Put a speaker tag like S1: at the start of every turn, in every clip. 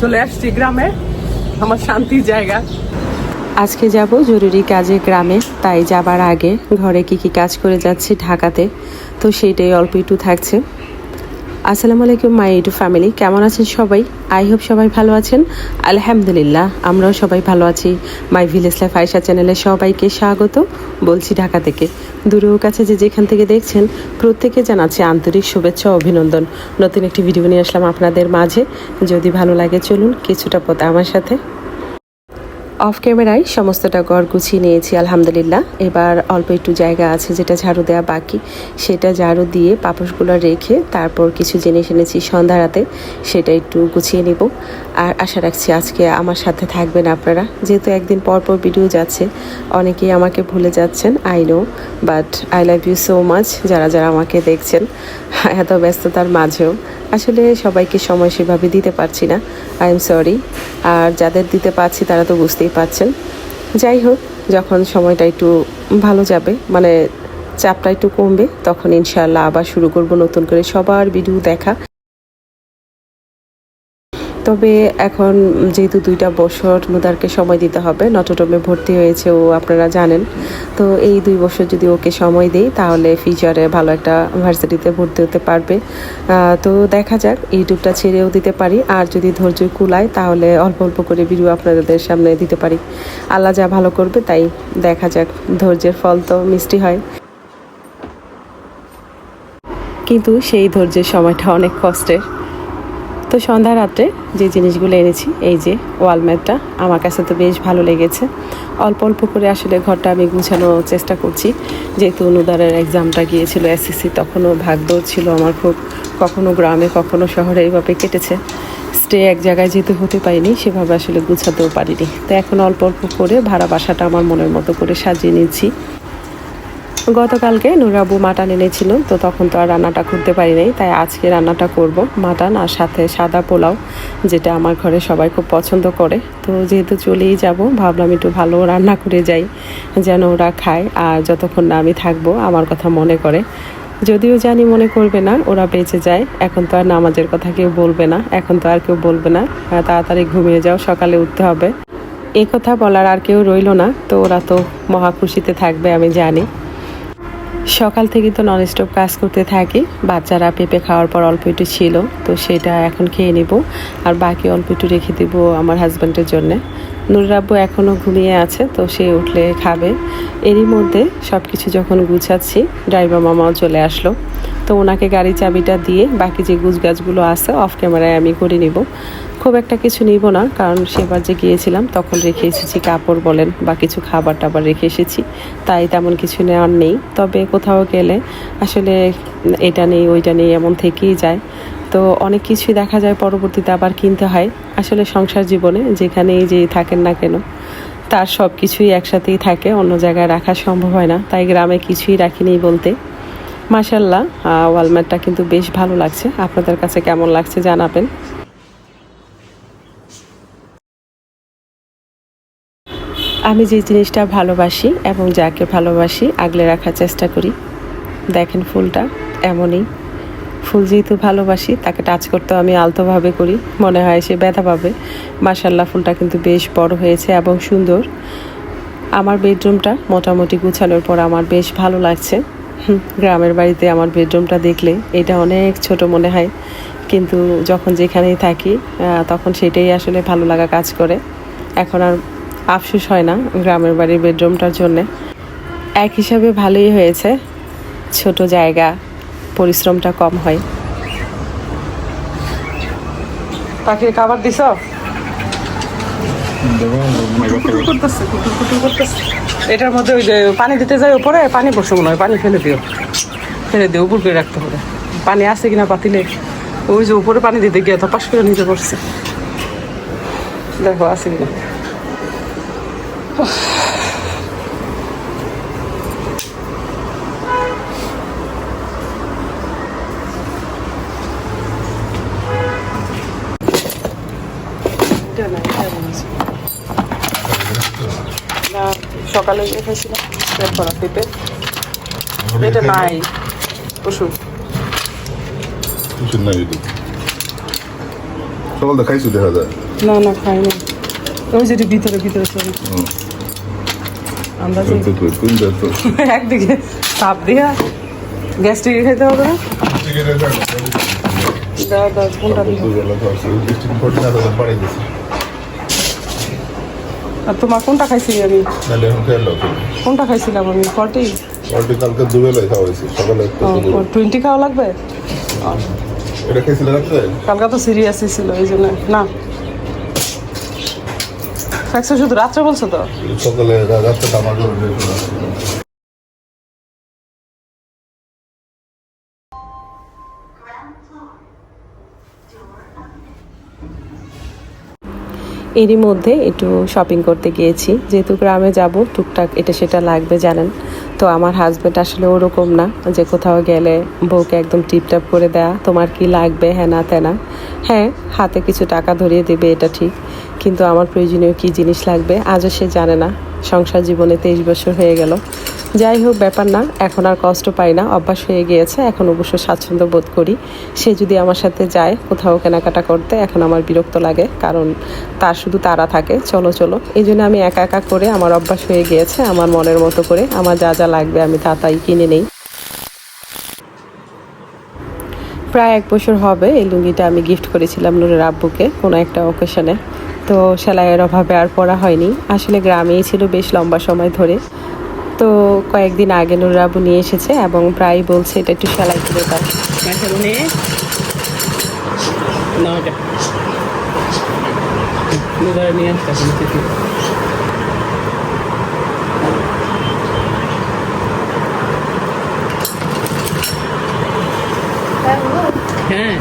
S1: চলে আসছি গ্রামে। আমার শান্তির জায়গা।
S2: আজকে যাব জরুরি কাজে গ্রামে, তাই যাবার আগে ঘরে কি কি কাজ করে যাচ্ছি ঢাকাতে, তো সেইটাই অল্প একটু থাকছে। আসসালামু আলাইকুম, মাই ইউটিউব ফ্যামিলি। কেমন আছেন সবাই? আই হোপ সবাই ভালো আছেন। আলহামদুলিল্লাহ, আমরাও সবাই ভালো আছি। মাই ভিলেজ লাইফ আয়সা চ্যানেলে সবাইকে স্বাগত। বলছি ঢাকা থেকে। দূরেও কাছে যে যেখান থেকে দেখছেন, প্রত্যেকে জানাচ্ছি আন্তরিক শুভেচ্ছা অভিনন্দন। নতুন একটি ভিডিও নিয়ে আসলাম আপনাদের মাঝে। যদি ভালো লাগে, চলুন কিছুটা পথ আমার সাথে অফ ক্যামেরায় সমস্তটা গড় গুছিয়ে নিয়েছি, আলহামদুলিল্লাহ। এবার অল্প একটু জায়গা আছে, যেটা ঝাড়ু দেওয়া বাকি। সেটা ঝাড়ু দিয়ে পাপোশগুলো রেখে তারপর কিছু জিনিস এনেছি সন্ধ্যা রাতে, সেটা একটু গুছিয়ে নিব। আর আশা রাখছি আজকে আমার সাথে থাকবেন আপনারা। যেহেতু একদিন পর পর ভিডিও যাচ্ছে, অনেকেই আমাকে ভুলে যাচ্ছেন I know but I love you so much যারা যারা আমাকে দেখছেন, এত ব্যস্ততার মাঝেও। আসলে সবাইকে সময় সেভাবে দিতে পারছি না। আই এম সরি আর যাদের দিতে পারছি তারা তো বুঝতেই পারছেন। যাই হোক, যখন সময়টা একটু ভালো যাবে মানে চাপটা একটু কমবে, তখন ইনশাআল্লাহ আবার শুরু করব নতুন করে সবার ভিডিও দেখা। তবে এখন যেহেতু দুইটা বছর মুদারকে সময় দিতে হবে, নটরডমে ভর্তি হয়েছে ও আপনারা জানেন। তো এই দুই বছর যদি ওকে সময় দেই, তাহলে ফিউচারে ভালো একটা ভার্সিটিতে ভর্তি হতে পারবে। তো দেখা যাক, ইউটিউবটা ছেড়েও দিতে পারি। আর যদি ধৈর্য কুলায়, তাহলে অল্প অল্প করে ভিডিও আপনাদের সামনে দিতে পারি। আল্লাহ যা ভালো করবে, তাই দেখা যাক, ধৈর্যের ফল তো মিষ্টি হয়। কিন্তু সেই ধৈর্যের সময়টা অনেক কষ্টের। তো সন্ধ্যা রাত্রে যে জিনিসগুলো এনেছি, এই যে ওয়ালমেটটা, আমার কাছে তো বেশ ভালো লেগেছে। অল্প অল্প করে আসলে ঘরটা আমি গুছানোর চেষ্টা করছি। যেহেতু অনুদারের এক্সামটা গিয়েছিল এসএসসি তখনও ভাগ্য ছিল আমার খুব। কখনো গ্রামে, কখনো শহরে এইভাবে কেটেছে। স্টে এক জায়গায় যেতে হতে পারিনি, সেভাবে আসলে গুছাতেও পারিনি। তো এখন অল্প অল্প করে ভাড়া বাসাটা আমার মনের মতো করে সাজিয়ে নিচ্ছি। গতকালকে নুরাবু মাটন এনেছিল, তো তখন তো আর রান্নাটা করতে পারি নাই, তাই আজকে রান্নাটা করব, মাটন আর সাথে সাদা পোলাও, যেটা আমার ঘরে সবাই খুব পছন্দ করে। তো যেহেতু চলেই যাব, ভাবলাম একটু ভালো রান্না করে যাই, যেন ওরা খায়, আর যতক্ষণ না আমি থাকব, আমার কথা মনে করে। যদিও জানি মনে করবে না, ওরা বেঁচে যায়, এখন তো আর নামাজের কথা কেউ বলবে না, এখন তো আর কেউ বলবে না তাড়াতাড়ি ঘুমিয়ে যাও, সকালে উঠতে হবে। এ কথা বলার আর কেউ রইল না, তো ওরা তো মহা খুশিতে থাকবে, আমি জানি। সকাল থেকে তো ননস্টপ কাজ করতে থাকি। বাচ্চারা পেঁপে খাওয়ার পর অল্প একটু ছিল, তো সেটা এখন খেয়ে নেব। আর বাকি অল্প একটু রেখে দেবো আমার হাজব্যান্ডের জন্যে। নুরাব্বু এখনও ঘুমিয়ে আছে, তো সে উঠলে খাবে। এরই মধ্যে সব কিছু যখন গুছাচ্ছি ড্রাইভার মামাও চলে আসলো। তো ওনাকে গাড়ি চাবিটা দিয়ে বাকি যে গুছগাছগুলো আছে অফ ক্যামেরায় আমি করে নিব। খুব একটা কিছু নিব না, কারণ সেবার যে গিয়েছিলাম, তখন রেখে এসেছি কাপড় বলেন বা কিছু খাবার টাবার রেখে এসেছি। তাই তেমন কিছু নেওয়ার নেই। তবে কোথাও গেলে আসলে এটা নেই, ওইটা নেই, এমন থেকেই যায়। তো অনেক কিছুই দেখা যায়, পরবর্তীতে আবার কিনতে হয়। আসলে সংসার জীবনে যেখানেই যে থাকেন না কেন, তার সব কিছুই একসাথেই থাকে, অন্য জায়গায় রাখা সম্ভব হয় না। তাই গ্রামে কিছুই রাখিনি বলতে। মাসাল্লাহ ওয়ালমেটটা কিন্তু বেশ ভালো লাগছে। আপনাদের কাছে কেমন লাগছে জানাবেন। আমি যে জিনিসটা ভালোবাসি এবং যাকে ভালোবাসি, আগলে রাখার চেষ্টা করি। দেখেন ফুলটা, এমনই। ফুল যেহেতু ভালোবাসি, তাকে টাচ করতে আমি আলতোভাবে করি। মনে হয় সে ব্যথা পাবে। মাসাল্লাহ ফুলটা কিন্তু বেশ বড় হয়েছে এবং সুন্দর। আমার বেডরুমটা মোটামুটি গুছানোর পর আমার বেশ ভালো লাগছে। গ্রামের বাড়িতে আমার বেডরুমটা দেখলে এটা অনেক ছোট মনে হয়। কিন্তু যখন যেখানেই থাকি তখন সেটাই আসলে ভালো লাগা কাজ করে। এখন আর আফসোস হয় না গ্রামের বাড়ির বেডরুমটার জন্যে। এক হিসাবে ভালোই হয়েছে। ছোট জায়গা পরিশ্রমটা কম হয়।
S1: পাখির খাবার দিছ? এটার মধ্যে ওই যে পানি দিতে যাই উপরে পানি বসে মনে হয় পানি ফেলে দিও। ফেলে দিও উপর করে রাখতে হবে। পানি আছে কিনা পাতিলে ওই যে উপরে পানি দিতে গিয়ে তো পাশ করে নিতে পারছে দেখো আছে কিনা। এটা না, এটা বানিয়েছি। না সকালে ইয়ে খাইছিলাম পেট ভরা পেঁপে এটা নাই ওষুধ
S3: নাই এটা সকালটা খাইছো দেখা যায়।
S1: না না খাইনি। ওই যেটি ভিতরে ভিতরে চলে। আন্দাজে
S3: তো তো কোন তো
S1: একদিকে চাপ দিয়া গ্যাস্ট্রিকে খেতে হবে না। কোনটা আর তোমার কোনটা খাইছি আমি? কোনটা খাইছিলাম আমি? ফর্টি
S3: কালকে দুবেলায় খাওয়া হয়েছে সকালে
S1: টোয়েন্টি খাওয়া লাগবে?
S3: এটা খেয়েছিল
S1: কালকে তো সিরিয়াস ছিল এই জন্য। না। খাইছো শুধু রাত্রে বলছো তো?
S3: সকালে রাত্রে আমার
S2: এরই মধ্যে একটু শপিং করতে গিয়েছি। যেহেতু গ্রামে যাব, টুকটাক এটা সেটা লাগবে, জানেন। তো আমার হাজব্যান্ড আসলে ওরকম না, যে কোথাও গেলে বউকে একদম টিপটাপ করে দেয়া, তোমার কি লাগবে হ্যাঁ না তেনা হ্যাঁ হাতে কিছু টাকা ধরিয়ে দেবে, এটা ঠিক। কিন্তু আমার প্রয়োজনীয় কি জিনিস লাগবে, আজও সে জানে না। সংসার জীবনে তেইশ বছর হয়ে গেল। যাই হোক, ব্যাপার না। এখন আর কষ্ট পাই না। অভ্যাস হয়ে গিয়েছে। এখন অবশ্য স্বাচ্ছন্দ্য বোধ করি। সে যদি আমার সাথে যায়, কোথাও কেনাকাটা করতে, এখন আমার বিরক্ত লাগে। কারণ তার শুধু তারা থাকে। চলো চলো। এই জন্য আমি একা একা করে আমার অভ্যাস হয়ে গিয়েছে, আমার মনের মতো করে। আমার যা যা লাগবে আমি তা, তাই কিনে নেই। প্রায় এক বছর হবে এই লুঙ্গিটা আমি গিফট করেছিলাম নুরের আব্বুকে কোনো একটা অকেশনে তো সেলাইয়ের অভাবে আর পরা হয়নি। আসলে গ্রামেই ছিল বেশ লম্বা সময় ধরে। তো কয়েকদিন আগে নুরাবু নিয়ে এসেছে এবং প্রায় বলছে এটা একটু সেলাই করে দাও।
S1: হ্যাঁ।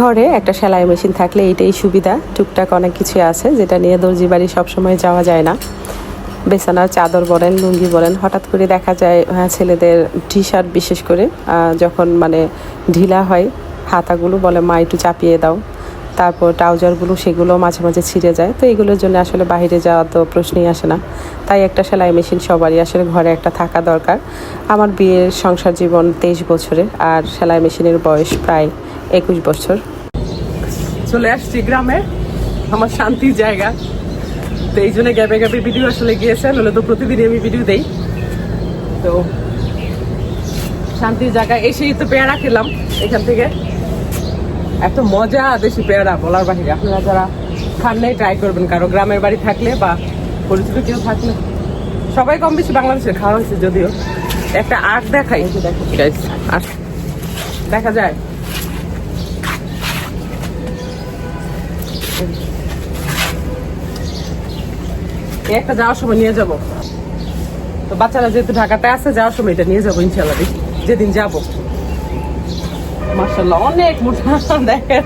S2: ঘরে একটা সেলাই মেশিন থাকলে এইটাই সুবিধা। টুকটাক অনেক কিছু আছে যেটা নিয়ে দর্জি বাড়ি সবসময় যাওয়া যায় না। বেছানার চাদর বলেন লুঙ্গি বলেন হঠাৎ করে দেখা যায় হ্যাঁ, ছেলেদের টি শার্ট বিশেষ করে যখন মানে ঢিলা হয় হাতাগুলো বলে মা একটু চাপিয়ে দাও। তারপর ট্রাউজারগুলো সেগুলো মাঝে মাঝে ছিঁড়ে যায়। তো এগুলোর জন্য আসলে বাইরে যাওয়া তো প্রশ্নই আসে না। তাই একটা সেলাই মেশিন সবারই আসলে ঘরে একটা থাকা দরকার। আমার বিয়ের সংসার জীবন তেইশ বছরের আর সেলাই মেশিনের বয়স প্রায় একুশ বছর।
S1: চলে আসছি গ্রামে। আমার শান্তির জায়গা। তো এই জন্য গ্যাপে গ্যাপে ভিডিও আসলে গিয়েছে নাহলে তো প্রতিদিনই আমি ভিডিও দেই। তো শান্তির জায়গা এসেই তো পেয়ারা খেলাম এখান থেকে। এত মজা দেশি পেয়ারা বলার বাহিরে। আপনারা যারা খান নাই ট্রাই করবেন। কারও গ্রামের বাড়ি থাকলে বা পরিচিত কেউ থাকলে। সবাই কম বেশি বাংলাদেশে খাওয়া হয়েছে যদিও। একটা আট দেখাই। আট দেখা যায়। একটা যাওয়ার সময় নিয়ে যাব। তো বাচ্চারা যেহেতু ঢাকাতে আছে, যাওয়ার সময় এটা নিয়ে যাব ইনশাল্লাহ যেদিন যাব। মার্শাল্লাহ অনেক মোটা দেখেন।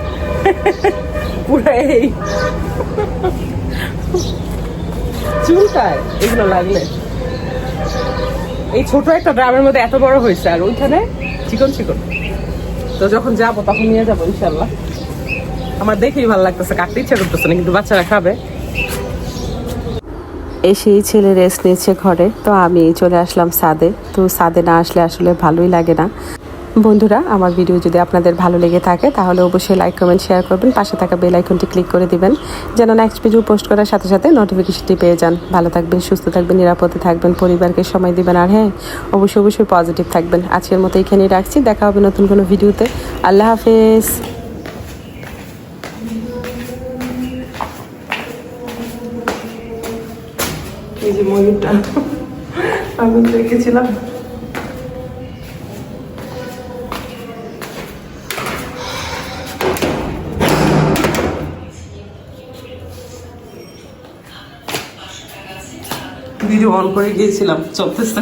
S1: পুরো এই চুলকায় এগুলো লাগলে। এই ছোট একটা ড্রামের মধ্যে এত বড় হয়েছে, আর ওইখানে চিকন চিকন। তো যখন যাব, তখন নিয়ে যাব ইনশাল্লাহ আমার দেখেই ভালো লাগতেছে, কাটতে ইচ্ছা করতেছে না, কিন্তু বাচ্চারা খাবে।
S2: এসেই ছেলে রেস্ট নিচ্ছে ঘরে। তো আমি চলে আসলাম সাদে। তো সাদে না আসলে আসলে ভালোই লাগে না। বন্ধুরা, আমার ভিডিও যদি আপনাদের ভালো লেগে থাকে, তাহলে অবশ্যই লাইক কমেন্ট শেয়ার করবেন। পাশে থাকা বেল আইকনটি ক্লিক করে দিবেন। যেন নেক্সট ভিডিও পোস্ট করার সাথে সাথে নোটিফিকেশনটি পেয়ে যান। ভালো থাকবেন, সুস্থ থাকবেন, নিরাপদে থাকবেন, পরিবারকে সময় দিবেন আর হ্যাঁ অবশ্যই অবশ্যই পজিটিভ থাকবেন। আজকের মতো এখানেই রাখছি। দেখা হবে নতুন কোনো ভিডিওতে আল্লাহ হাফেজ।
S1: এই যে ময়ূরটা আমি দেখেছিলাম। ভিডিও অন করে গিয়েছিলাম চলতেছে